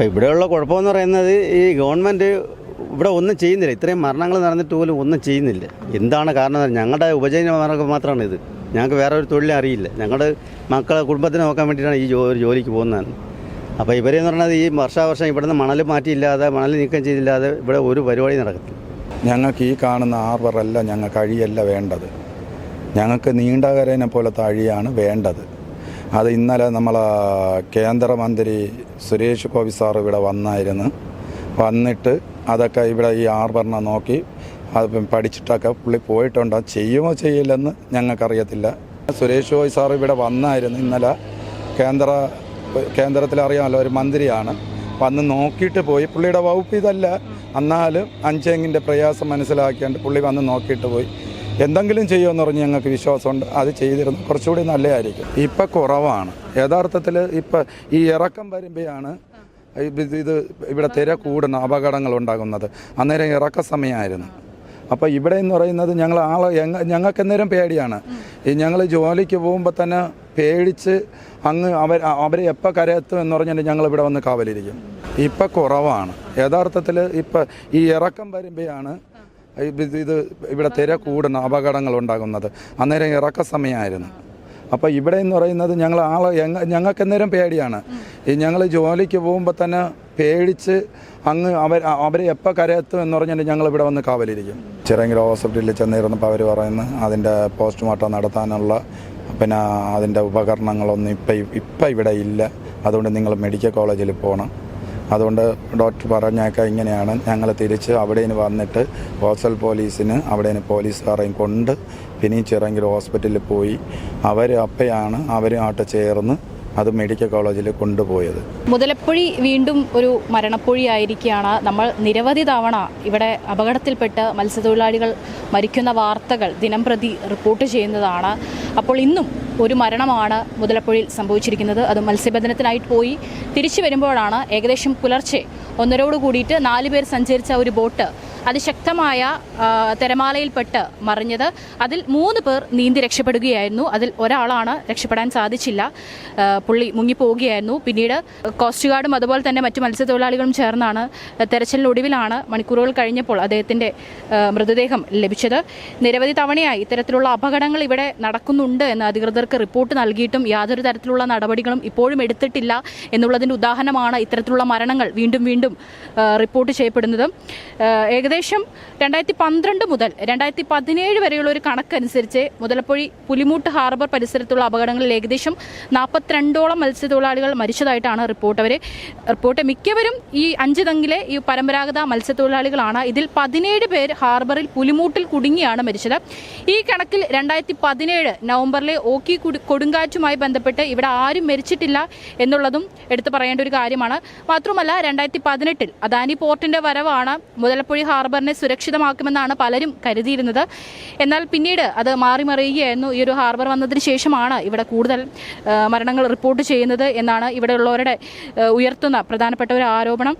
ഇപ്പം ഇവിടെയുള്ള കുഴപ്പമെന്ന് പറയുന്നത് ഈ ഗവൺമെന്റ് ഇവിടെ ഒന്നും ചെയ്യുന്നില്ല. ഇത്രയും മരണങ്ങൾ നടന്നിട്ട് പോലും ഒന്നും ചെയ്യുന്നില്ല. എന്താണ് കാരണം? ഞങ്ങളുടെ ഉപജീവന മാർഗം മാത്രമാണ് ഇത്. ഞങ്ങൾക്ക് വേറെ ഒരു തൊഴിലും അറിയില്ല. ഞങ്ങളുടെ മക്കളെ കുടുംബത്തിനെ നോക്കാൻ വേണ്ടിയിട്ടാണ് ഈ ജോ ജോലിക്ക് പോകുന്നത് അപ്പോൾ ഇവരെന്ന് പറഞ്ഞാൽ ഈ വർഷാവർഷം ഇവിടുന്ന് മണൽ മാറ്റിയില്ലാതെ മണൽ നീക്കം ചെയ്തില്ലാതെ ഇവിടെ ഒരു പരിപാടി നടക്കത്തില്ല. ഞങ്ങൾക്ക് ഈ കാണുന്ന ആർവറല്ല ഞങ്ങൾക്ക് അഴിയല്ല വേണ്ടത്. ഞങ്ങൾക്ക് നീണ്ടകരനെ പോലത്തെ അഴിയാണ് വേണ്ടത്. അത് ഇന്നലെ നമ്മൾ കേന്ദ്രമന്ത്രി സുരേഷ് ഗോപി സാർ ഇവിടെ വന്നായിരുന്നു. വന്നിട്ട് അതൊക്കെ ഇവിടെ ഈ ആർബറിനെ നോക്കി അത് പഠിച്ചിട്ടൊക്കെ പുള്ളി പോയിട്ടുണ്ടോ? ചെയ്യുമോ ചെയ്യില്ലെന്ന് ഞങ്ങൾക്കറിയത്തില്ല. സുരേഷ് ഗോപി സാർ ഇവിടെ വന്നായിരുന്നു. ഇന്നലെ കേന്ദ്ര കേന്ദ്രത്തിലറിയാമല്ലോ ഒരു മന്ത്രിയാണ്. വന്ന് നോക്കിയിട്ട് പോയി. പുള്ളിയുടെ വകുപ്പ് ഇതല്ല. എന്നാലും അഞ്ചേങ്ങിന്റെ പ്രയാസം മനസ്സിലാക്കിയാണ്ട് പുള്ളി വന്ന് നോക്കിയിട്ട് പോയി. എന്തെങ്കിലും ചെയ്യുമെന്ന് പറഞ്ഞ് ഞങ്ങൾക്ക് വിശ്വാസമുണ്ട്. അത് ചെയ്തിരുന്നു കുറച്ചുകൂടി നല്ലതായിരിക്കും. ഇപ്പം കുറവാണ്. യഥാർത്ഥത്തിൽ ഇപ്പം ഈ ഇറക്കം വരുമ്പോഴാണ് ഇത് ഇവിടെ തിര കൂടുന്ന അപകടങ്ങൾ ഉണ്ടാകുന്നത്. അന്നേരം ഇറക്ക സമയമായിരുന്നു. അപ്പോൾ ഇവിടെ എന്ന് പറയുന്നത് ഞങ്ങൾ ആളെ ഞങ്ങ- ഞങ്ങൾക്ക് അന്നേരം പേടിയാണ്. ഞങ്ങൾ ജോലിക്ക് പോകുമ്പോൾ തന്നെ പേടിച്ച് അങ്ങ് അവർ അവരെ എപ്പോൾ കരയെത്തും എന്ന് പറഞ്ഞാൽ ഞങ്ങൾ ഇവിടെ വന്ന് കാവലിരിക്കും. ഇപ്പം കുറവാണ്. യഥാർത്ഥത്തിൽ ഇപ്പം ഈ ഇറക്കം വരുമ്പോഴാണ് ഇത് ഇവിടെ തിര കൂടുന്ന അപകടങ്ങൾ ഉണ്ടാകുന്നത്. അന്നേരം ഇറക്ക സമയമായിരുന്നു. അപ്പോൾ ഇവിടെ എന്ന് പറയുന്നത് ഞങ്ങൾ ആളെ ഞങ്ങൾക്ക് അന്നേരം പേടിയാണ്. ഞങ്ങൾ ജോലിക്ക് പോകുമ്പോൾ തന്നെ പേടിച്ച് അങ്ങ് അവർ അവരെ എപ്പോൾ കരയത്തും എന്ന് പറഞ്ഞാൽ ഞങ്ങൾ ഇവിടെ വന്ന് കാവലിരിക്കും. ചിറങ്ങര ഹോസ്പിറ്റലിൽ ചെന്നിരുന്നപ്പോൾ അവർ പറയുന്നത് അതിന്റെ പോസ്റ്റ്മോർട്ടം നടത്താനുള്ള പിന്നെ അതിന്റെ ഉപകരണങ്ങളൊന്നും ഇപ്പം ഇപ്പം ഇവിടെ ഇല്ല. അതുകൊണ്ട് നിങ്ങൾ മെഡിക്കൽ കോളേജിൽ പോകണം അതുകൊണ്ട് ഡോക്ടർ പറഞ്ഞേക്കാം ഇങ്ങനെയാണ്. ഞങ്ങൾ തിരിച്ച് അവിടെ നിന്ന് വന്നിട്ട് ഹോസ്റ്റൽ പോലീസിന് അവിടെ നിന്ന് പോലീസുകാരെയും കൊണ്ട് പിന്നെ ചിറങ്കിൽ ഹോസ്പിറ്റലിൽ പോയി. അവർ അപ്പയാണ് അവരുമായിട്ട് ചേർന്ന് അത് മെഡിക്കൽ കോളേജിൽ കൊണ്ടുപോയത്. മുതലപ്പൊഴി വീണ്ടും ഒരു മരണപ്പുഴി ആയിരിക്കുകയാണ്. നമ്മൾ നിരവധി തവണ ഇവിടെ അപകടത്തിൽപ്പെട്ട് മത്സ്യത്തൊഴിലാളികൾ മരിക്കുന്ന വാർത്തകൾ ദിനം പ്രതി റിപ്പോർട്ട് ചെയ്യുന്നതാണ്. അപ്പോൾ ഇന്നും ഒരു മരണമാണ് മുതലപ്പൊഴിയിൽ സംഭവിച്ചിരിക്കുന്നത്. അത് മത്സ്യബന്ധനത്തിനായിട്ട് പോയി തിരിച്ചു വരുമ്പോഴാണ് ഏകദേശം പുലർച്ചെ ഒന്നരോട് കൂടിയിട്ട് നാല് പേർ സഞ്ചരിച്ച ഒരു ബോട്ട് അതിശക്തമായ തിരമാലയിൽപ്പെട്ട് മറിഞ്ഞത്. അതിൽ മൂന്ന് പേർ നീന്തി രക്ഷപ്പെടുകയായിരുന്നു. അതിൽ ഒരാളാണ് രക്ഷപ്പെടാൻ സാധിച്ചില്ല. പുള്ളി മുങ്ങിപ്പോവുകയായിരുന്നു. പിന്നീട് കോസ്റ്റ് ഗാർഡും അതുപോലെ തന്നെ മറ്റു മത്സ്യത്തൊഴിലാളികളും ചേർന്നാണ് തെരച്ചിലിനൊടുവിലാണ് മണിക്കൂറുകൾ കഴിഞ്ഞപ്പോൾ അദ്ദേഹത്തിന്റെ മൃതദേഹം ലഭിച്ചത്. നിരവധി തവണയായി ഇത്തരത്തിലുള്ള അപകടങ്ങൾ ഇവിടെ നടക്കുന്നുണ്ട് എന്ന് അധികൃതർക്ക് റിപ്പോർട്ട് നൽകിയിട്ടും യാതൊരു തരത്തിലുള്ള നടപടികളും ഇപ്പോഴും എടുത്തിട്ടില്ല എന്നുള്ളതിന്റെ ഉദാഹരണമാണ് ഇത്തരത്തിലുള്ള മരണങ്ങൾ വീണ്ടും വീണ്ടും റിപ്പോർട്ട് ചെയ്യപ്പെടുന്നത്. ആ, ഏകദേശം രണ്ടായിരത്തി പന്ത്രണ്ട് മുതൽ രണ്ടായിരത്തി പതിനേഴ് വരെയുള്ള ഒരു കണക്കനുസരിച്ച് മുതലപ്പൊഴി പുലിമൂട്ട് ഹാർബർ പരിസരത്തുള്ള അപകടങ്ങളിൽ ഏകദേശം നാൽപ്പത്തിരണ്ടോളം മത്സ്യത്തൊഴിലാളികൾ മരിച്ചതായിട്ടാണ് റിപ്പോർട്ട് അവർ റിപ്പോർട്ട്. മിക്കവരും ഈ അഞ്ച് തങ്ങിലെ ഈ പരമ്പരാഗത മത്സ്യത്തൊഴിലാളികളാണ്. ഇതിൽ പതിനേഴ് പേർ ഹാർബറിൽ പുലിമൂട്ടിൽ കുടുങ്ങിയാണ് മരിച്ചത്. ഈ കണക്കിൽ രണ്ടായിരത്തി പതിനേഴ് നവംബറിലെ ഓക്കി കുടി- കൊടുങ്കാറ്റുമായി ബന്ധപ്പെട്ട് ഇവിടെ ആരും മരിച്ചിട്ടില്ല എന്നുള്ളതും എടുത്തു പറയേണ്ട ഒരു കാര്യമാണ്. മാത്രമല്ല രണ്ടായിരത്തി പതിനെട്ടിൽ അദാനി പോർട്ടിന്റെ വരവാണ് മുതലപ്പൊഴി ഹാർബറിനെ സുരക്ഷിതമാക്കുമെന്നാണ് പലരും കരുതിയിരുന്നത്. എന്നാൽ പിന്നീട് അത് മാറി മറിയുകയായിരുന്നു ഈ ഒരു ഹാർബർ വന്നതിന് ശേഷമാണ് ഇവിടെ കൂടുതൽ മരണങ്ങൾ റിപ്പോർട്ട് ചെയ്യുന്നത് എന്നാണ് ഇവിടെയുള്ളവരുടെ ഉയർത്തുന്ന പ്രധാനപ്പെട്ട ഒരു ആരോപണം.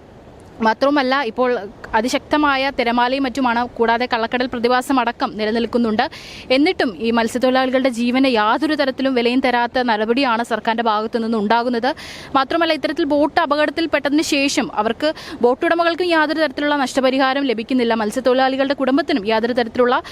മാത്രവുമല്ല ഇപ്പോൾ അതിശക്തമായ തിരമാലയും മറ്റുമാണ് കൂടാതെ കള്ളക്കടൽ പ്രതിഭാസം അടക്കം നിലനിൽക്കുന്നുണ്ട്. എന്നിട്ടും ഈ മത്സ്യത്തൊഴിലാളികളുടെ ജീവന് യാതൊരു തരത്തിലും വിലയും തരാത്ത നടപടിയാണ് സർക്കാരിന്റെ ഭാഗത്തു നിന്ന് ഉണ്ടാകുന്നത്. മാത്രമല്ല ഇത്തരത്തിൽ ബോട്ട് അപകടത്തിൽപ്പെട്ടതിന് ശേഷം അവർക്ക് ബോട്ട് ഉടമകൾക്കും യാതൊരു തരത്തിലുള്ള നഷ്ടപരിഹാരം ലഭിക്കുന്നില്ല. മത്സ്യത്തൊഴിലാളികളുടെ കുടുംബത്തിനും യാതൊരു തരത്തിലുള്ള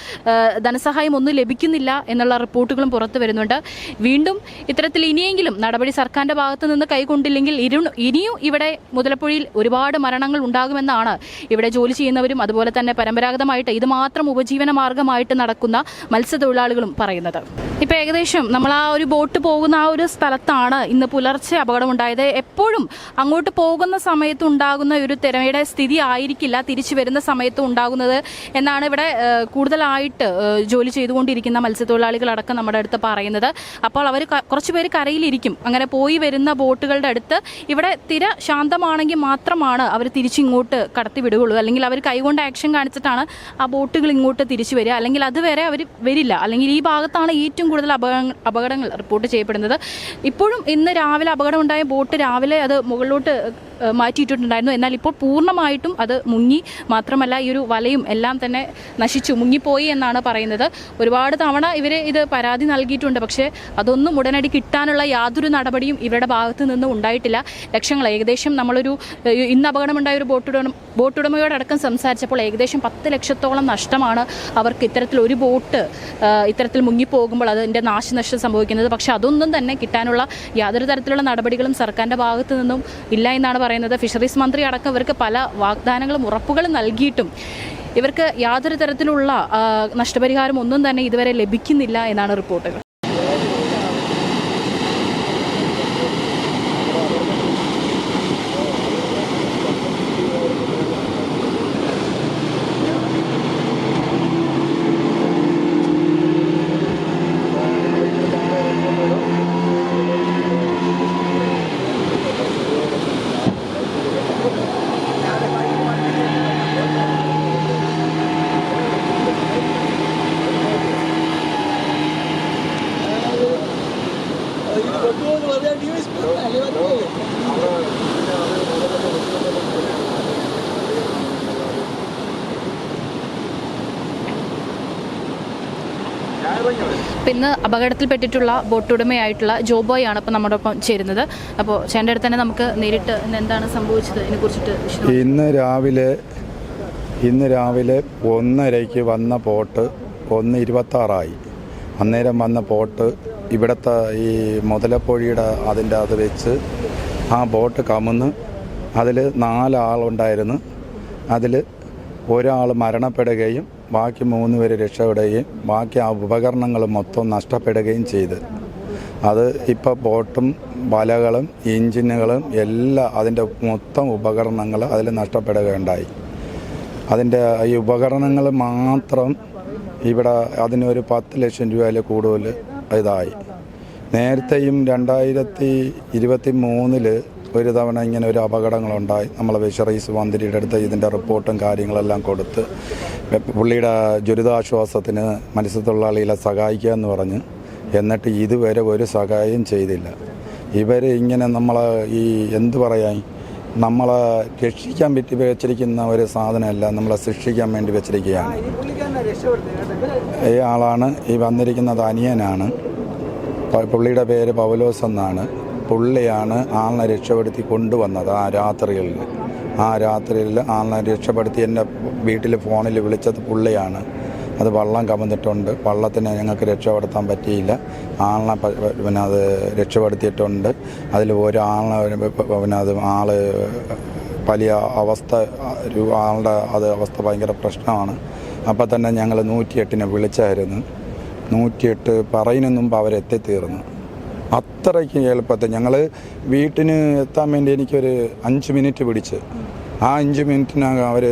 ധനസഹായം ഒന്നും ലഭിക്കുന്നില്ല എന്നുള്ള റിപ്പോർട്ടുകളും പുറത്തു വരുന്നുണ്ട്. വീണ്ടും ഇത്തരത്തിൽ ഇനിയെങ്കിലും നടപടി സർക്കാരിന്റെ ഭാഗത്തു നിന്ന് കൈകൊണ്ടില്ലെങ്കിൽ ഇരു- ഇനിയും ഇവിടെ മുതലപ്പുഴയിൽ ഒരുപാട് മരണങ്ങൾ ഉണ്ടാകുമെന്നാണ് ഇവിടെ ജോലി ചെയ്യുന്നവരും അതുപോലെ തന്നെ പരമ്പരാഗതമായിട്ട് ഇത് മാത്രം ഉപജീവന മാർഗമായിട്ട് നടക്കുന്ന മത്സ്യത്തൊഴിലാളികളും പറയുന്നത്. ഇപ്പൊ ഏകദേശം നമ്മൾ ആ ഒരു ബോട്ട് പോകുന്ന ആ ഒരു സ്ഥലത്താണ് ഇന്ന് പുലർച്ചെ അപകടമുണ്ടായത്. എപ്പോഴും അങ്ങോട്ട് പോകുന്ന സമയത്ത് ഉണ്ടാകുന്ന ഒരു തിരമയുടെ സ്ഥിതി ആയിരിക്കില്ല തിരിച്ചു വരുന്ന സമയത്ത് ഉണ്ടാകുന്നത് എന്നാണ് ഇവിടെ കൂടുതലായിട്ട് ജോലി ചെയ്തുകൊണ്ടിരിക്കുന്ന മത്സ്യത്തൊഴിലാളികളടക്കം നമ്മുടെ അടുത്ത് പറയുന്നത്. അപ്പോൾ അവർ കുറച്ച് പേര് കരയിലിരിക്കും. അങ്ങനെ പോയി വരുന്ന ബോട്ടുകളുടെ അടുത്ത് ഇവിടെ തിര ശാന്തമാണെങ്കിൽ മാത്രമാണ് അവർ തിരിച്ചിങ്ങോട്ട് കടത്തി വിടുകയുള്ളൂ. അല്ലെങ്കിൽ അവർ കൈകൊണ്ട് ആക്ഷൻ കാണിച്ചിട്ടാണ് ആ ബോട്ടുകൾ ഇങ്ങോട്ട് തിരിച്ചു വരിക. അല്ലെങ്കിൽ അതുവരെ അവർ വരില്ല. അല്ലെങ്കിൽ ഈ ഭാഗത്താണ് ഏറ്റവും കൂടുതൽ അപകടങ്ങൾ റിപ്പോർട്ട് ചെയ്യപ്പെടുന്നത്. ഇപ്പോഴും ഇന്ന് രാവിലെ അപകടമുണ്ടായ ബോട്ട് രാവിലെ അത് മുകളിലോട്ട് മാറ്റിയിട്ടുണ്ടായിരുന്നു. എന്നാൽ ഇപ്പോൾ പൂർണമായിട്ടും അത് മുങ്ങി. മാത്രമല്ല ഈ ഒരു വലയും എല്ലാം തന്നെ നശിച്ചു മുങ്ങിപ്പോയി എന്നാണ് പറയുന്നത്. ഒരുപാട് തവണ ഇവർ ഇത് പരാതി നൽകിയിട്ടുണ്ട്. പക്ഷേ അതൊന്നും ഉടനടി കിട്ടാനുള്ള യാതൊരു നടപടിയും ഇവരുടെ ഭാഗത്തു നിന്ന് ഉണ്ടായിട്ടില്ല. ലക്ഷങ്ങൾ ഏകദേശം നമ്മളൊരു ഇന്ന് അപകടമുണ്ടായ ഒരു ബോട്ടുടമ ബോട്ടുടമയോടക്കം സംസാരിച്ചപ്പോൾ ഏകദേശം പത്ത് ലക്ഷത്തോളം നഷ്ടമാണ് അവർക്ക് ഇത്തരത്തിൽ ഒരു ബോട്ട് ഇത്തരത്തിൽ മുങ്ങിപ്പോകുമ്പോൾ അതിന്റെ നാശനഷ്ടം സംഭവിക്കുന്നത്. പക്ഷേ അതൊന്നും തന്നെ കിട്ടാനുള്ള യാതൊരു തരത്തിലുള്ള നടപടികളും സർക്കാരിന്റെ ഭാഗത്തു നിന്നും ഇല്ല എന്നാണ് പറയുന്നത്. ഫിഷറീസ് മന്ത്രി അടക്കം ഇവർക്ക് പല വാഗ്ദാനങ്ങളും ഉറപ്പുകളും നൽകിയിട്ടും ഇവർക്ക് യാതൊരു തരത്തിലുള്ള നഷ്ടപരിഹാരം ഒന്നും തന്നെ ഇതുവരെ ലഭിക്കുന്നില്ല എന്നാണ് റിപ്പോർട്ടുകൾ. ഇന്ന് അപകടത്തിൽപ്പെട്ടിട്ടുള്ള ബോട്ടുടമയായിട്ടുള്ള ജോബോയ് ആണ് ഇപ്പോൾ നമ്മുടെ ഒപ്പം ചേരുന്നത്. അപ്പോൾ ചേട്ടന്റെ അടുത്ത് തന്നെ നമുക്ക് നേരിട്ട് എന്താണ് സംഭവിച്ചത്? ഇതിനെക്കുറിച്ചിട്ട് ഇന്ന് രാവിലെ ഇന്ന് രാവിലെ ഒന്നരയ്ക്ക് വന്ന പോട്ട് ഒന്ന് ഇരുപത്താറായി. അന്നേരം വന്ന പോട്ട് ഇവിടുത്തെ ഈ മുതലപ്പൊഴിയുടെ അതിന്റെ അത് വെച്ച് ആ ബോട്ട് കമന്ന് അതിൽ നാലാളുണ്ടായിരുന്നു. അതിൽ ഒരാൾ മരണപ്പെടുകയും ബാക്കി മൂന്ന് പേര് രക്ഷപ്പെടുകയും ബാക്കി ആ ഉപകരണങ്ങൾ മൊത്തം നഷ്ടപ്പെടുകയും ചെയ്ത്. അത് ഇപ്പോൾ ബോട്ടും വലകളും എഞ്ചിനുകളും എല്ലാം അതിന്റെ മൊത്തം ഉപകരണങ്ങൾ അതിൽ നഷ്ടപ്പെടുകയുണ്ടായി. അതിന്റെ ഈ ഉപകരണങ്ങൾ മാത്രം ഇവിടെ അതിനൊരു പത്ത് ലക്ഷം രൂപയിൽ കൂടുതൽ ഇതായി. നേരത്തെയും രണ്ടായിരത്തി ഇരുപത്തി മൂന്നിൽ ഒരു തവണ ഇങ്ങനെ ഒരു അപകടങ്ങളുണ്ടായി. നമ്മൾ ഫിഷറീസ് മന്ത്രിയുടെ അടുത്ത് ഇതിന്റെ റിപ്പോർട്ടും കാര്യങ്ങളെല്ലാം കൊടുത്ത് പുള്ളിയുടെ ദുരിതാശ്വാസത്തിന് മത്സ്യത്തൊഴിലാളികളെ സഹായിക്കുക എന്ന് പറഞ്ഞ് എന്നിട്ട് ഇതുവരെ ഒരു സഹായം ചെയ്തില്ല. ഇവർ ഇങ്ങനെ നമ്മൾ ഈ എന്തു പറയാൻ നമ്മളെ രക്ഷിക്കാൻ പറ്റി വെച്ചിരിക്കുന്ന ഒരു സാധനമല്ല നമ്മളെ ശിക്ഷിക്കാൻ വേണ്ടി വെച്ചിരിക്കുകയാണ്. ഈ ആളാണ് ഈ വന്നിരിക്കുന്നത് അനിയനാണ്. പുള്ളിയുടെ പേര് പൗലോസ് എന്നാണ്. പുള്ളിയാണ് ആളിനെ രക്ഷപ്പെടുത്തി കൊണ്ടുവന്നത് ആ രാത്രിയിൽ ആ രാത്രിയിൽ ആ രക്ഷപ്പെടുത്തി എന്റെ വീട്ടിൽ ഫോണിൽ വിളിച്ചത് പുള്ളിയാണ്. അത് വള്ളം കമന്നിട്ടുണ്ട്. വള്ളത്തിന് ഞങ്ങൾക്ക് രക്ഷപ്പെടുത്താൻ പറ്റിയില്ല. ആളിനെ പിന്നെ അത് രക്ഷപ്പെടുത്തിയിട്ടുണ്ട്. അതിൽ ഒരാളിനെ പിന്നെ അത് ആൾ വലിയ അവസ്ഥ ഒരു ആളുടെ അത് അവസ്ഥ ഭയങ്കര പ്രശ്നമാണ്. അപ്പം തന്നെ ഞങ്ങൾ നൂറ്റിയെട്ടിനെ വിളിച്ചായിരുന്നു. നൂറ്റിയെട്ട് പറയുന്ന മുമ്പ് അവരെത്തിത്തീർന്നു. അത്രയ്ക്ക് എളുപ്പത്തിൽ ഞങ്ങൾ വീട്ടിന് എത്താൻ വേണ്ടി എനിക്കൊരു അഞ്ച് മിനിറ്റ് പിടിച്ച്. ആ അഞ്ച് മിനിറ്റിനകം അവർ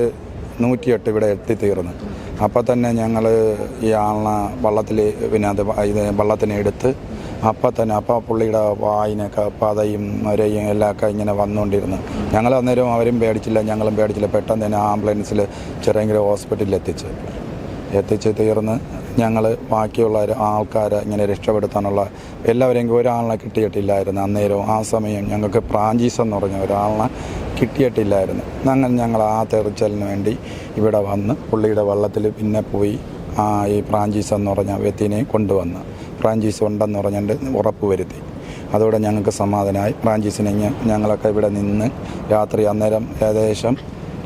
നൂറ്റിയെട്ട് ഇവിടെ എത്തിത്തീർന്നു. അപ്പം തന്നെ ഞങ്ങൾ ഈ ആളിനെ വള്ളത്തിൽ പിന്നെ അത് ഇത് വള്ളത്തിനെ എടുത്ത് അപ്പം തന്നെ അപ്പം പുള്ളിയുടെ വായിനൊക്കെ പതയും എല്ലാം ഒക്കെ ഇങ്ങനെ വന്നുകൊണ്ടിരുന്നു ഞങ്ങൾ അന്നേരം അവരും പേടിച്ചില്ല ഞങ്ങളും പേടിച്ചില്ല. പെട്ടെന്ന് തന്നെ ആംബുലൻസിൽ ചെറിയ ഹോസ്പിറ്റലിൽ എത്തിച്ച് എത്തിച്ച് തീർന്ന് ഞങ്ങൾ ബാക്കിയുള്ള ആൾക്കാരെ ഇങ്ങനെ രക്ഷപ്പെടുത്താനുള്ള എല്ലാവരെയും ഒരാളിനെ കിട്ടിയിട്ടില്ലായിരുന്നു. അന്നേരം ആ സമയം ഞങ്ങൾക്ക് പ്രാഞ്ചീസ് എന്ന് പറഞ്ഞ ഒരാളിനെ കിട്ടിയിട്ടില്ലായിരുന്നു. ഞങ്ങൾ ഞങ്ങൾ ആ തെറിച്ചലിന് വേണ്ടി ഇവിടെ വന്ന് പുള്ളിയുടെ വള്ളത്തിൽ പിന്നെ പോയി ആ ഈ പ്രാഞ്ചീസ് എന്ന് പറഞ്ഞ വ്യക്തിനെ കൊണ്ടുവന്ന് പ്രാഞ്ചീസ് ഉണ്ടെന്ന് പറഞ്ഞിട്ട് ഉറപ്പ് വരുത്തി. അതോടെ ഞങ്ങൾക്ക് സമാധാനമായി പ്രാഞ്ചീസിനെ ഞങ്ങളൊക്കെ ഇവിടെ നിന്ന് രാത്രി അന്നേരം ഏകദേശം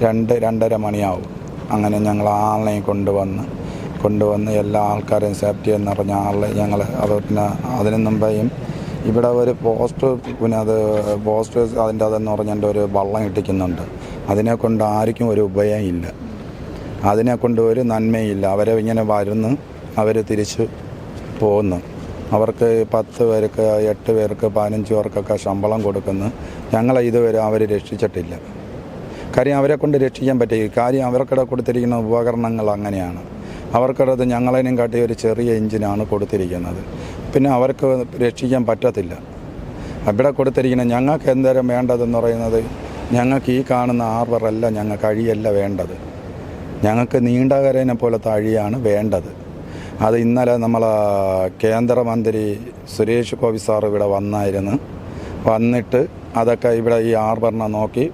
രണ്ട് രണ്ടര മണിയാവും. അങ്ങനെ ഞങ്ങൾ ആളിനെ കൊണ്ടുവന്ന് കൊണ്ടുവന്ന് എല്ലാ ആൾക്കാരെയും സേഫ്റ്റി എന്ന് പറഞ്ഞ ആളെ ഞങ്ങൾ അത് പിന്നെ അതിനു മുമ്പേയും ഇവിടെ ഒരു പോസ്റ്റ് പിന്നെ അത് പോസ്റ്റ് അതിന്റെ അതെന്ന് പറഞ്ഞിട്ട് ഒരു വള്ളം ഇട്ടിക്കുന്നുണ്ട്. അതിനെ കൊണ്ട് ആർക്കും ഒരു ഉപയം ഇല്ല. അതിനെ കൊണ്ട് ഒരു നന്മയില്ല. അവരെ ഇങ്ങനെ വരുന്നു അവർ തിരിച്ച് പോകുന്നു അവർക്ക് പത്ത് പേർക്ക് എട്ട് പേർക്ക് പതിനഞ്ച് പേർക്കൊക്കെ ശമ്പളം കൊടുക്കുന്നു. ഞങ്ങളെ ഇതുവരെ അവർ രക്ഷിച്ചിട്ടില്ല. കാര്യം അവരെ കൊണ്ട് രക്ഷിക്കാൻ പറ്റില്ല. കാര്യം അവർക്കിടെ കൊടുത്തിരിക്കുന്ന ഉപകരണങ്ങൾ അങ്ങനെയാണ്. അവർക്കിടത്ത് ഞങ്ങളതിനും കാട്ടി ഒരു ചെറിയ എഞ്ചിനാണ് കൊടുത്തിരിക്കുന്നത്. പിന്നെ അവർക്ക് രക്ഷിക്കാൻ പറ്റത്തില്ല. അവിടെ കൊടുത്തിരിക്കുന്ന ഞങ്ങൾക്ക് എന്തേരം വേണ്ടതെന്ന് പറയുന്നത് ഞങ്ങൾക്ക് ഈ കാണുന്ന ആർവറല്ല ഞങ്ങൾക്ക് അഴിയല്ല വേണ്ടത്. ഞങ്ങൾക്ക് നീണ്ടകരനെ പോലത്തെ അഴിയാണ് വേണ്ടത്. അത് ഇന്നലെ നമ്മൾ കേന്ദ്രമന്ത്രി സുരേഷ് ഗോപി സാർ ഇവിടെ വന്നായിരുന്നു. വന്നിട്ട് അതൊക്കെ ഇവിടെ ഈ ആർബറിനെ നോക്കി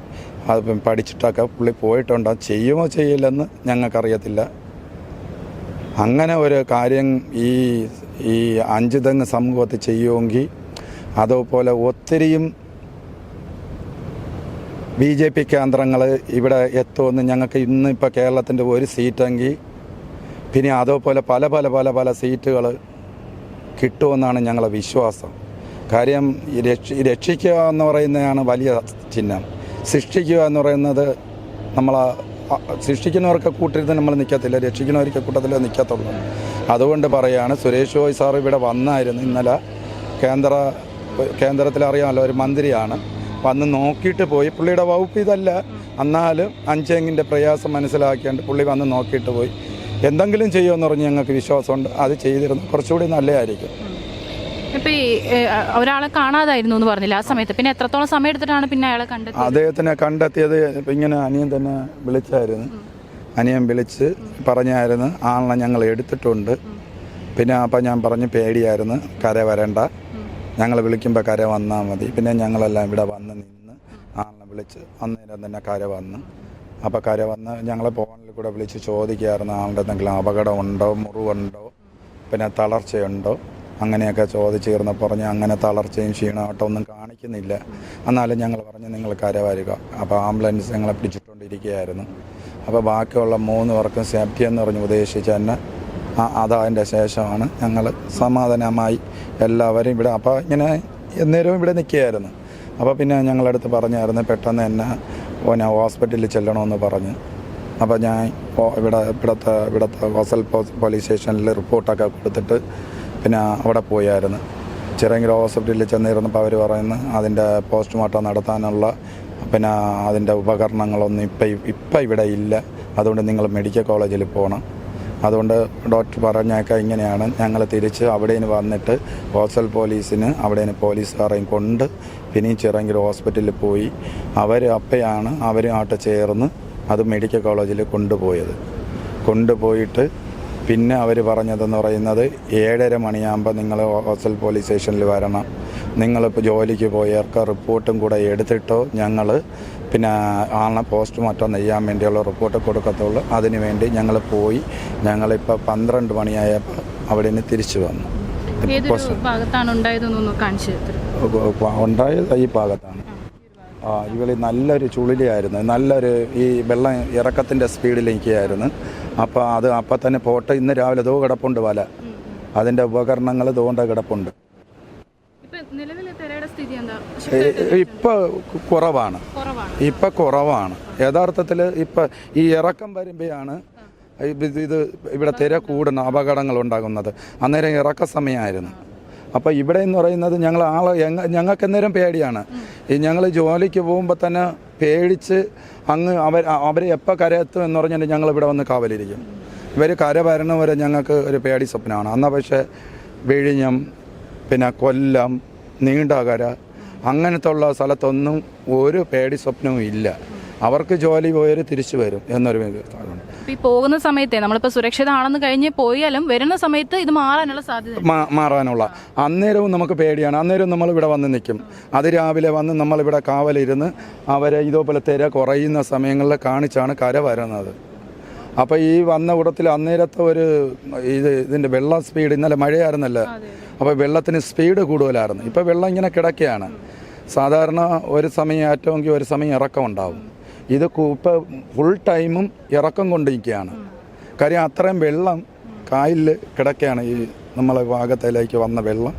അത് പഠിച്ചിട്ടൊക്കെ പുള്ളി പോയിട്ടുണ്ടോ? ചെയ്യുമോ ചെയ്യില്ലെന്ന് ഞങ്ങൾക്കറിയത്തില്ല. അങ്ങനെ ഒരു കാര്യം ഈ ഈ അഞ്ച് തെങ്ങ് സമൂഹത്തിൽ ചെയ്യുമെങ്കിൽ അതുപോലെ ഒത്തിരിയും ബി ജെ പി കേന്ദ്രങ്ങൾ ഇവിടെ എത്തുമെന്ന് ഞങ്ങൾക്ക് ഇന്ന് ഇപ്പോൾ കേരളത്തിന്റെ ഒരു സീറ്റെങ്കിൽ പിന്നെ അതുപോലെ പല പല പല പല സീറ്റുകൾ കിട്ടുമെന്നാണ് ഞങ്ങളെ വിശ്വാസം. കാര്യം രക്ഷിക്കുക എന്ന് പറയുന്നതാണ് വലിയ ചിഹ്നം. സൃഷ്ടിക്കുക എന്ന് പറയുന്നത് നമ്മൾ സൃഷ്ടിക്കുന്നവർക്ക് കൂട്ടരുത് നമ്മൾ നിൽക്കത്തില്ല രക്ഷിക്കുന്നവർക്ക് കൂട്ടത്തിൽ നിൽക്കത്തുള്ളൂ. അതുകൊണ്ട് പറയാണ് സുരേഷ് ഗോയ് സാർ ഇവിടെ വന്നായിരുന്നു ഇന്നലെ കേന്ദ്ര കേന്ദ്രത്തിൽ അറിയാമല്ലോ ഒരു മന്ത്രിയാണ്. വന്ന് നോക്കിയിട്ട് പോയി. പുള്ളിയുടെ വകുപ്പ് ഇതല്ല. എന്നാലും അഞ്ചേങ്ങിന്റെ പ്രയാസം മനസ്സിലാക്കിയാണ്ട് പുള്ളി വന്ന് നോക്കിയിട്ട് പോയി. എന്തെങ്കിലും ചെയ്യുമെന്ന് പറഞ്ഞ് ഞങ്ങൾക്ക് വിശ്വാസമുണ്ട്. അത് ചെയ്തിരുന്നു. കുറച്ചുകൂടി നല്ലതായിരിക്കും. ഇപ്പൊ ഒരാളെ കാണാതായിരുന്നു എന്ന് പറഞ്ഞില്ല ആ സമയത്ത്. പിന്നെ എത്രത്തോളം സമയം എടുത്തിട്ടാണ് പിന്നെ അയാളെ കണ്ടത് അദ്ദേഹത്തിനെ കണ്ടെത്തിയത് ഇങ്ങനെ അനിയൻ തന്നെ വിളിച്ചായിരുന്നു. അനിയൻ വിളിച്ച് പറഞ്ഞായിരുന്നു ആളിനെ ഞങ്ങൾ എടുത്തിട്ടുണ്ട്. പിന്നെ അപ്പം ഞാൻ പറഞ്ഞ് പേടിയായിരുന്നു കര വരണ്ട. ഞങ്ങൾ വിളിക്കുമ്പോൾ കര വന്നാൽ മതി. പിന്നെ ഞങ്ങളെല്ലാം ഇവിടെ വന്ന് നിന്ന് ആളിനെ വിളിച്ച് അന്നേരം തന്നെ കര വന്ന്. അപ്പോൾ കര വന്ന് ഞങ്ങളെ ഫോണിൽ കൂടെ വിളിച്ച് ചോദിക്കായിരുന്നു ആളുടെ എന്തെങ്കിലും അപകടമുണ്ടോ മുറിവുണ്ടോ? പിന്നെ തളർച്ചയുണ്ടോ? അങ്ങനെയൊക്കെ ചോദിച്ചിരുന്ന പറഞ്ഞ് അങ്ങനെ തളർച്ചയും ക്ഷീണമായിട്ടോ ഒന്നും കാണിക്കുന്നില്ല. എന്നാലും ഞങ്ങൾ പറഞ്ഞ് നിങ്ങൾ കര വരിക അപ്പോൾ ആംബുലൻസ് ഞങ്ങളെ പിടിച്ചിട്ടുകൊണ്ടിരിക്കുകയായിരുന്നു. അപ്പോൾ ബാക്കിയുള്ള മൂന്ന് പേർക്കും സേഫ്റ്റി എന്ന് പറഞ്ഞ് ഉപദേശിച്ച് തന്നെ അതതിന്റെ ശേഷമാണ് ഞങ്ങൾ സമാധാനമായി എല്ലാവരും ഇവിടെ അപ്പോൾ ഇങ്ങനെ എന്നേരവും ഇവിടെ നിൽക്കുകയായിരുന്നു. അപ്പോൾ പിന്നെ ഞങ്ങളടുത്ത് പറഞ്ഞായിരുന്നു പെട്ടെന്ന് തന്നെ ഓനെ ഹോസ്പിറ്റലിൽ ചെല്ലണമെന്ന് പറഞ്ഞ്. അപ്പോൾ ഞാൻ ഇവിടെ ഇവിടുത്തെ ഇവിടുത്തെ ഹോസൽ പോലീസ് സ്റ്റേഷനിൽ റിപ്പോർട്ടൊക്കെ കൊടുത്തിട്ട് പിന്നെ അവിടെ പോയായിരുന്നു. ചിറങ്ങര ഹോസ്പിറ്റലിൽ ചെന്നിരുന്നപ്പോൾ അവർ പറയുന്നു അതിന്റെ പോസ്റ്റ്മോർട്ടം നടത്താനുള്ള പിന്നെ അതിന്റെ ഉപകരണങ്ങളൊന്നും ഇപ്പം ഇപ്പം ഇവിടെ ഇല്ല. അതുകൊണ്ട് നിങ്ങൾ മെഡിക്കൽ കോളേജിൽ പോകണം അതുകൊണ്ട് ഡോക്ടർ പറഞ്ഞേക്ക ഇങ്ങനെയാണ്. ഞങ്ങൾ തിരിച്ച് അവിടേന് വന്നിട്ട് ഹോസ്റ്റൽ പോലീസിന് അവിടേന് പോലീസുകാരെയും കൊണ്ട് പിന്നെയും ചിറങ്ങര ഹോസ്പിറ്റലിൽ പോയി. അവർ അപ്പയാണ് അവരും ആട്ട് ചേർന്ന് അത് മെഡിക്കൽ കോളേജിൽ കൊണ്ടുപോയത്. കൊണ്ടുപോയിട്ട് പിന്നെ അവർ പറഞ്ഞതെന്ന് പറയുന്നത് ഏഴര മണിയാകുമ്പോൾ നിങ്ങൾ ഹോസ്റ്റൽ പോലീസ് സ്റ്റേഷനിൽ വരണം. നിങ്ങളിപ്പോൾ ജോലിക്ക് പോയവർക്ക് റിപ്പോർട്ടും കൂടെ എടുത്തിട്ടോ ഞങ്ങൾ പിന്നെ ആണ് പോസ്റ്റ്മോർട്ടം ചെയ്യാൻ വേണ്ടിയുള്ള റിപ്പോർട്ട് കൊടുക്കത്തുള്ളൂ. അതിനുവേണ്ടി ഞങ്ങൾ പോയി ഞങ്ങളിപ്പോൾ പന്ത്രണ്ട് മണിയായപ്പോൾ അവിടെ നിന്ന് തിരിച്ചു വന്നു. ഉണ്ടായത് ഈ ഭാഗത്താണ്. ആ. ഇവളി നല്ലൊരു ചുളിലിയായിരുന്നു നല്ലൊരു ഈ വെള്ളം ഇറക്കത്തിന്റെ സ്പീഡിലേക്കായിരുന്നു അപ്പോൾ അത് അപ്പം തന്നെ പോട്ടെ ഇന്ന് രാവിലെ ദോ കിടപ്പുണ്ട് വല. അതിന്റെ ഉപകരണങ്ങൾ ഇതുകൊണ്ട് കിടപ്പുണ്ട്. ഇപ്പോൾ കുറവാണ്. ഇപ്പം കുറവാണ്. യഥാർത്ഥത്തിൽ ഇപ്പം ഈ ഇറക്കം വരുമ്പോഴാണ് ഇത് ഇത് ഇവിടെ തിര കൂടുന്ന അപകടങ്ങൾ ഉണ്ടാകുന്നത്. അന്നേരം ഇറക്ക സമയമായിരുന്നു. അപ്പോൾ ഇവിടെ എന്ന് പറയുന്നത് ഞങ്ങൾ ആളെ ഞങ്ങൾക്ക് എന്നേരം പേടിയാണ്. ഈ ഞങ്ങൾ ജോലിക്ക് പോകുമ്പോൾ തന്നെ പേടിച്ച് അങ്ങ് അവർ അവരെ എപ്പോൾ കരയെത്തും എന്ന് പറഞ്ഞിട്ട് ഞങ്ങൾ ഇവിടെ വന്ന് കാവലിരിക്കും. ഇവർ കര വരണവരെ ഞങ്ങൾക്ക് ഒരു പേടി സ്വപ്നമാണ്. അന്നാ പക്ഷേ വിഴിഞ്ഞം പിന്നെ കൊല്ലം നീണ്ടകര അങ്ങനത്തെ ഉള്ള സ്ഥലത്തൊന്നും ഒരു പേടി സ്വപ്നവും ഇല്ല. അവർക്ക് ജോലി പോയവർ തിരിച്ചു വരും എന്നൊരു ഇപ്പൊ ഈ പോകുന്ന സമയത്തെ നമ്മളിപ്പോ സുരക്ഷിതമാണെന്ന് കഴിഞ്ഞ് പോയാലും വരുന്ന സമയത്ത് ഇത് മാറാനുള്ള സാധ്യത മാറാനുള്ള. അന്നേരവും നമുക്ക് പേടിയാണ്. അന്നേരവും നമ്മൾ ഇവിടെ വന്ന് നിൽക്കും. അത് രാവിലെ വന്ന് നമ്മളിവിടെ കാവലിരുന്ന് അവരെ ഇതേപോലെ തിര കുറയുന്ന സമയങ്ങളിൽ കാണിച്ചാണ് കര വരുന്നത്. അപ്പോൾ ഈ വന്ന കൂടത്തിൽ അന്നേരത്തെ ഒരു ഇത് ഇതിന്റെ വെള്ളം സ്പീഡ് ഇന്നലെ മഴയായിരുന്നല്ലോ. അപ്പോൾ വെള്ളത്തിന് സ്പീഡ് കൂടുതലായിരുന്നു. ഇപ്പോൾ വെള്ളം ഇങ്ങനെ കിടക്കുകയാണ്. സാധാരണ ഒരു സമയം ഏറ്റവും ഒരു സമയം ഇറക്കം ഉണ്ടാവും. ഇത് ഇപ്പോൾ ഫുൾ ടൈമും ഇറക്കം കൊണ്ടിരിക്കുകയാണ്. കാര്യം അത്രയും വെള്ളം കായലിൽ കിടക്കുകയാണ്. ഈ നമ്മളെ ഭാഗത്തിലേക്ക് വന്ന വെള്ളം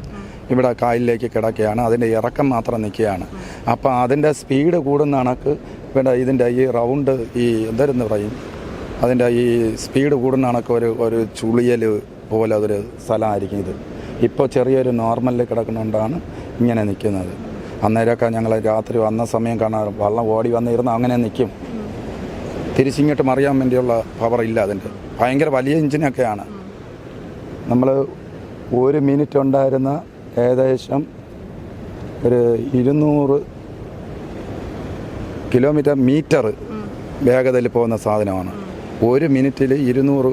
ഇവിടെ കായലിലേക്ക് കിടക്കുകയാണ്. അതിന്റെ ഇറക്കം മാത്രം നിൽക്കുകയാണ്. അപ്പോൾ അതിന്റെ സ്പീഡ് കൂടുന്ന കണക്ക് ഇവിടെ ഇതിന്റെ ഈ റൗണ്ട് ഈ എന്തായിരുന്നു പറയും? അതിന്റെ ഈ സ്പീഡ് കൂടുന്ന കണക്ക് ഒരു ഒരു ചുളിയൽ പോലെ അതൊരു സ്ഥലമായിരിക്കും ഇത്. ഇപ്പോൾ ചെറിയൊരു നോർമലിൽ കിടക്കുന്നതുകൊണ്ടാണ് ഇങ്ങനെ നിൽക്കുന്നത്. അന്നേരമൊക്കെ ഞങ്ങൾ രാത്രി വന്ന സമയം കാണാറ് വള്ളം ഓടി വന്നിരുന്ന് അങ്ങനെ നിൽക്കും തിരിച്ചിങ്ങോട്ട് മറിയാൻ വേണ്ടിയുള്ള പവർ ഇല്ല അതിന്റെ. ഭയങ്കര വലിയ എഞ്ചിനൊക്കെയാണ് നമ്മൾ ഒരു മിനിറ്റ് ഉണ്ടായിരുന്ന ഏകദേശം ഒരു ഇരുന്നൂറ് കിലോമീറ്റർ മീറ്റർ വേഗതയിൽ പോകുന്ന സാധനമാണ്. ഒരു മിനിറ്റിൽ ഇരുന്നൂറ്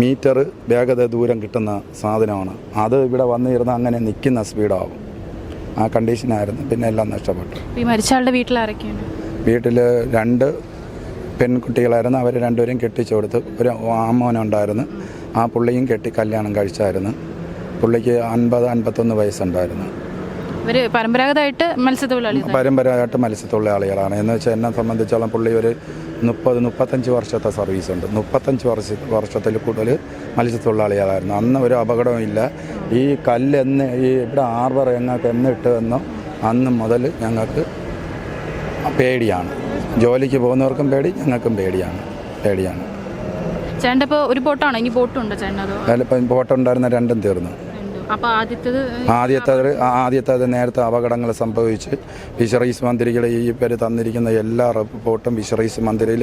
മീറ്റർ വേഗത ദൂരം കിട്ടുന്ന സാധനമാണ്. അത് ഇവിടെ വന്നിരുന്ന അങ്ങനെ നിൽക്കുന്ന സ്പീഡാവും ആ കണ്ടീഷനായിരുന്നു. പിന്നെ എല്ലാം നഷ്ടപ്പെട്ടു. ഈ മരിച്ചയാളുടെ വീട്ടിൽ ആരൊക്കെയാണ് വീട്ടിൽ രണ്ട് പെൺകുട്ടികളായിരുന്നു. അവർ രണ്ടുപേരും കെട്ടിച്ചു കൊടുത്ത്. ഒരു ആമോനുണ്ടായിരുന്നു. ആ പുള്ളിയും കെട്ടി കല്യാണം കഴിച്ചായിരുന്നു. പുള്ളിക്ക് അൻപത് അൻപത്തൊന്ന് വയസ്സുണ്ടായിരുന്നു. ഇവർ പരമ്പരാഗതമായിട്ട് മത്സ്യത്തൊഴിലാളി പരമ്പരാഗതമായിട്ട് മത്സ്യത്തൊഴിലാളികളാണ്. എന്ന് വെച്ചാൽ എന്നെ സംബന്ധിച്ചോളം പുള്ളി ഒരു മുപ്പത് മുപ്പത്തഞ്ച് വർഷത്തെ സർവീസ് ഉണ്ട്. മുപ്പത്തഞ്ച് വർഷ വർഷത്തിൽ കൂടുതൽ മത്സ്യത്തൊഴിലാളികളായിരുന്നു. അന്ന് ഒരു അപകടവും ഇല്ല. ഈ കല്ല് എന്ന് ഈ ഇവിടെ ആർബർ ഞങ്ങൾക്ക് എന്നോ അന്ന് മുതൽ ഞങ്ങൾക്ക് പേടിയാണ്. ജോലിക്ക് പോകുന്നവർക്കും പേടി ഞങ്ങൾക്കും പേടിയാണ്. പേടിയാണ്. ചേട്ടന്റെ ഇപ്പോൾ ഒരു ബോട്ടാണോ? ഇനി ബോട്ടുണ്ടോ ചേട്ടൻ ബോട്ടുണ്ടായിരുന്ന രണ്ടും തീർന്നു. ആദ്യത്തേത് ആദ്യത്തേത് നേരത്തെ അപകടങ്ങൾ സംഭവിച്ച് ഫിഷറീസ് മന്ത്രികൾ ഈ പേര് തന്നിരിക്കുന്ന എല്ലാ റിപ്പോർട്ടും ഫിഷറീസ് മന്ത്രിയിൽ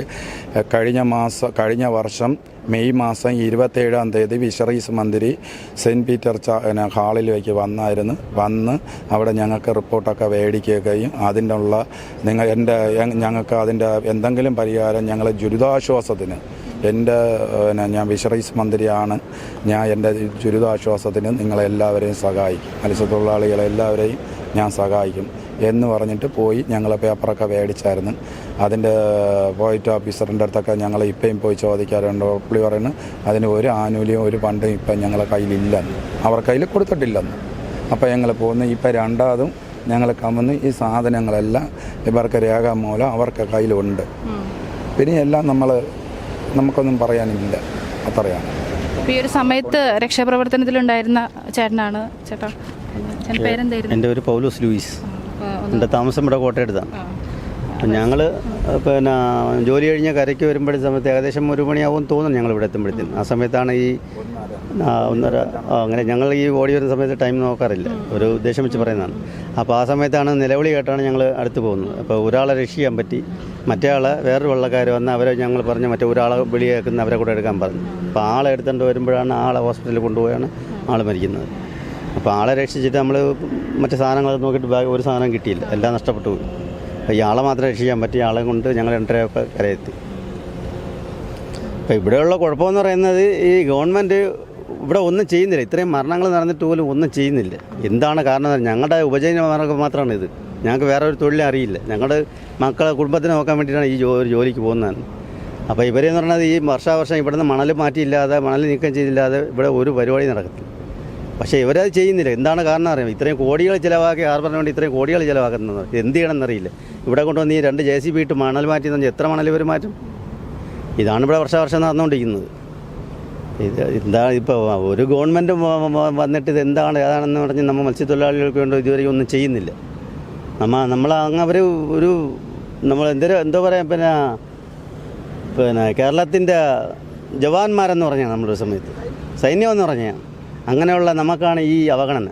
കഴിഞ്ഞ മാസം കഴിഞ്ഞ വർഷം മെയ് മാസം ഇരുപത്തേഴാം തീയതി ഫിഷറീസ് മന്ത്രി സെന്റ് പീറ്റർ ച പിന്നെ ഹാളിലേക്ക് വന്നായിരുന്നു. വന്ന് അവിടെ ഞങ്ങൾക്ക് റിപ്പോർട്ടൊക്കെ മേടിക്കുകയും അതിന്റെ ഉള്ള നിങ്ങൾ എന്റെ ഞങ്ങൾക്ക് അതിന്റെ എന്തെങ്കിലും പരിഹാരം ഞങ്ങളെ ദുരിതാശ്വാസത്തിന് എന്റെ പിന്നെ ഞാൻ ഫിഷറീസ് മന്ത്രിയാണ്. ഞാൻ എന്റെ ദുരിതാശ്വാസത്തിന് നിങ്ങളെല്ലാവരെയും സഹായിക്കും. മത്സ്യത്തൊഴിലാളികളെല്ലാവരെയും ഞാൻ സഹായിക്കും എന്ന് പറഞ്ഞിട്ട് പോയി ഞങ്ങളെ പേപ്പറൊക്കെ മേടിച്ചായിരുന്നു. അതിന്റെ പോയിട്ട് ഓഫീസറിന്റെ അടുത്തൊക്കെ ഞങ്ങൾ ഇപ്പം പോയി ചോദിക്കാറുണ്ട്. പുള്ളി പറയുന്നു അതിന് ഒരു ആനുകൂല്യം ഒരു പണ്ടും ഇപ്പം ഞങ്ങളെ കയ്യിലില്ലെന്ന്. അവർ കയ്യിൽ കൊടുത്തിട്ടില്ലെന്ന്. അപ്പോൾ ഞങ്ങൾ പോകുന്നു ഇപ്പം രണ്ടാമതും ഞങ്ങൾ കമ്മുന്ന് ഈ സാധനങ്ങളെല്ലാം ഇവർക്ക് രേഖാമൂലം അവർക്ക് കയ്യിലുണ്ട്. പിന്നെ എല്ലാം നമ്മൾ നമുക്കൊന്നും പറയാനില്ല. അത്രയാണ്. ഈ ഒരു സമയത്ത് രക്ഷാപ്രവർത്തനത്തിലുണ്ടായിരുന്ന ചേട്ടനാണ് ചേട്ടാ. ചേട്ടൻ പേരെന്തായിരുന്നു? എന്റെ ഒരു പൗലോസ് ലൂയിസ്. എന്റെ താമസം ഇവിടെ കോട്ടയടുത്താണ്. ഞങ്ങൾ പിന്നെ ജോലി കഴിഞ്ഞ് കരയ്ക്ക് വരുമ്പോഴും സമയത്ത് ഏകദേശം ഒരു മണിയാവും തോന്നുന്നു ഞങ്ങൾ ഇവിടെ എത്തുമ്പോഴത്തേനും. ആ സമയത്താണ് ഈ ഒന്നര അങ്ങനെ ഞങ്ങൾ ഈ ഓടി വരുന്ന സമയത്ത് ടൈം നോക്കാറില്ല. ഒരു ഉദ്ദേശം വെച്ച് പറയുന്നതാണ്. അപ്പോൾ ആ സമയത്താണ് നിലവിളി കേട്ടാണ് ഞങ്ങൾ അടുത്ത് പോകുന്നത്. അപ്പോൾ ഒരാളെ രക്ഷിക്കാൻ പറ്റി. മറ്റേ ആളെ വേറൊരു വെള്ളക്കാർ വന്ന് അവരെ ഞങ്ങൾ പറഞ്ഞ് മറ്റേ ഒരാളെ വിളിയേക്കുന്ന അവരെ കൂടെ എടുക്കാൻ പറഞ്ഞു. അപ്പോൾ ആളെ എടുത്തുകൊണ്ട് വരുമ്പോഴാണ് ആളെ ഹോസ്പിറ്റലിൽ കൊണ്ടുപോയാണ് ആൾ മരിക്കുന്നത്. അപ്പോൾ ആളെ രക്ഷിച്ചിട്ട് നമ്മൾ മറ്റു സാധനങ്ങളൊക്കെ നോക്കിയിട്ട് ഒരു സാധനം കിട്ടിയില്ല. എല്ലാം നഷ്ടപ്പെട്ടു പോയി. ഇയാളെ മാത്രം രക്ഷിക്കാൻ പറ്റിയ ആളെ കൊണ്ട് ഞങ്ങൾ രണ്ടരയൊക്കെ കരയെത്തി. അപ്പോൾ ഇവിടെയുള്ള കുഴപ്പമെന്ന് പറയുന്നത് ഈ ഗവൺമെന്റ് ഇവിടെ ഒന്നും ചെയ്യുന്നില്ല. ഇത്രയും മരണങ്ങൾ നടന്നിട്ട് പോലും ഒന്നും ചെയ്യുന്നില്ല. എന്താണ് കാരണം? ഞങ്ങളുടെ ഉപജീവന മാർഗം മാത്രമാണ് ഇത്. ഞങ്ങൾക്ക് വേറെ ഒരു തൊഴിലും അറിയില്ല. ഞങ്ങളുടെ മക്കളെ കുടുംബത്തിനെ നോക്കാൻ വേണ്ടിയിട്ടാണ് ഈ ജോ ജോലിക്ക് പോകുന്നതാണ് അപ്പോൾ ഇവരെന്ന് പറഞ്ഞാൽ ഈ വർഷാവർഷം ഇവിടുന്ന് മണൽ മാറ്റിയില്ലാതെ മണൽ നീക്കം ചെയ്തില്ലാതെ ഇവിടെ ഒരു പരിപാടി നടക്കത്തില്ല. പക്ഷേ ഇവരത് ചെയ്യുന്നില്ല. എന്താണ് കാരണം അറിയാം ഇത്രയും കോടികൾ ചിലവാക്കി ആർബറിന് വേണ്ടി ഇത്രയും കോടികൾ ചിലവാക്കുന്നത് എന്ത് ചെയ്യണമെന്നറിയില്ല ഇവിടെ കൊണ്ടുവന്ന് ഈ രണ്ട് ജെ സി ബി ഇട്ട് മണൽ മാറ്റി എന്ന് എത്ര മണൽ ഇവർ മാറ്റും? ഇതാണ് ഇവിടെ വർഷാവർഷം നടന്നുകൊണ്ടിരിക്കുന്നത്. ഇത് എന്താ ഇപ്പോൾ ഒരു ഗവൺമെന്റ് വന്നിട്ട് ഇത് എന്താണ് ഏതാണെന്ന് പറഞ്ഞ് നമ്മൾ മത്സ്യത്തൊഴിലാളികൾക്ക് വേണ്ടി ഇതുവരെ ഒന്നും ചെയ്യുന്നില്ല. നമ്മ നമ്മൾ അങ്ങ് അവർ ഒരു നമ്മൾ എന്തൊരു എന്തോ പറയാം പിന്നെ പിന്നെ കേരളത്തിന്റെ ജവാന്മാരെന്ന് പറഞ്ഞാൽ നമ്മളൊരു സമയത്ത്. സൈന്യമെന്ന് പറഞ്ഞാൽ അങ്ങനെയുള്ള നമുക്കാണ് ഈ അവഗണന.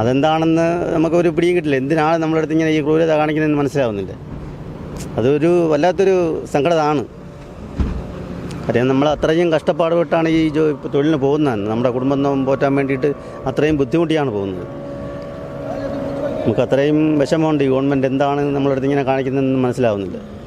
അതെന്താണെന്ന് നമുക്കൊരു പിടിയും കിട്ടില്ല. എന്തിനാണ് നമ്മളടുത്ത് ഇങ്ങനെ ഈ ക്രൂരത കാണിക്കുന്നതെന്ന് മനസ്സിലാവുന്നില്ല. അതൊരു വല്ലാത്തൊരു സങ്കടമാണ് കാര്യം നമ്മൾ അത്രയും കഷ്ടപ്പാടുപെട്ടാണ് ഈ ജോ തൊഴിലിന് പോകുന്നത് നമ്മുടെ കുടുംബം പോറ്റാൻ വേണ്ടിയിട്ട് അത്രയും ബുദ്ധിമുട്ടിയാണ് പോകുന്നത്. നമുക്ക് അത്രയും വിഷമമുണ്ട് ഈ ഗവൺമെന്റ് എന്താണ് നമ്മളടുത്ത് ഇങ്ങനെ കാണിക്കുന്നതെന്ന് മനസ്സിലാവുന്നില്ല.